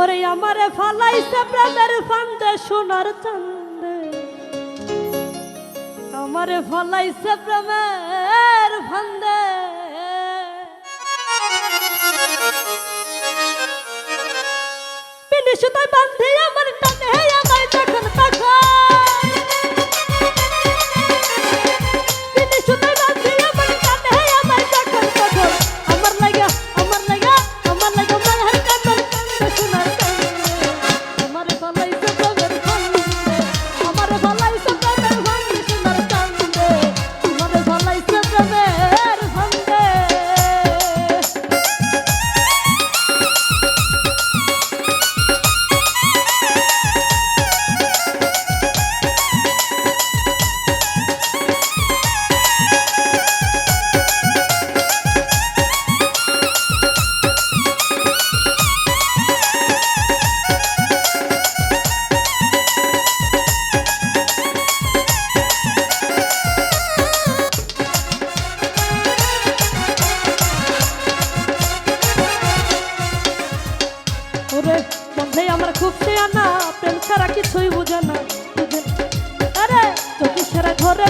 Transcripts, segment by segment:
ওরে আমারে ফালাইছে প্রেমের ফান্দে, সোনার চান্দে। আমারে ফালাইছে প্রেমের ফান্দে। পিনে সুতায় বান্ধে আমার টানে আমার খুব সিয়ানা প্রেম ছাড়া কিছুই বুঝে না। আরে ঘরে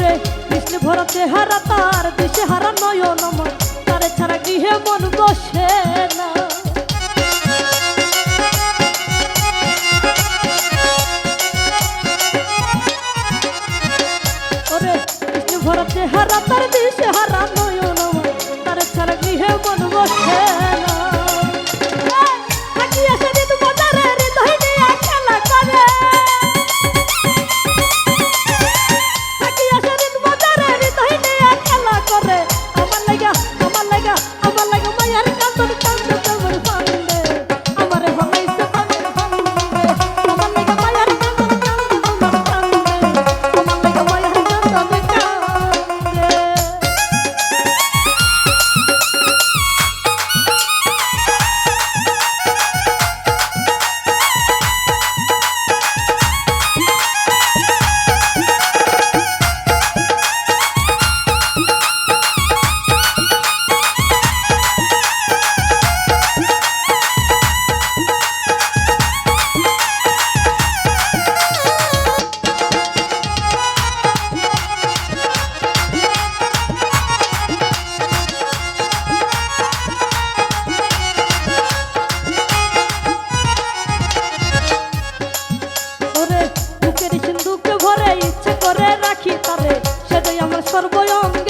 রে। কৃষ্ণ ভরা চেহারা, তার দেশে হারা নয়ন আমার তারে ছাড়া গৃহে মন বসে না। ওরে চেহারা, তার দেশে হারা নয়ন আমার তারে ছাড়া গৃহে মন বসে আমার সর্বঙ্গে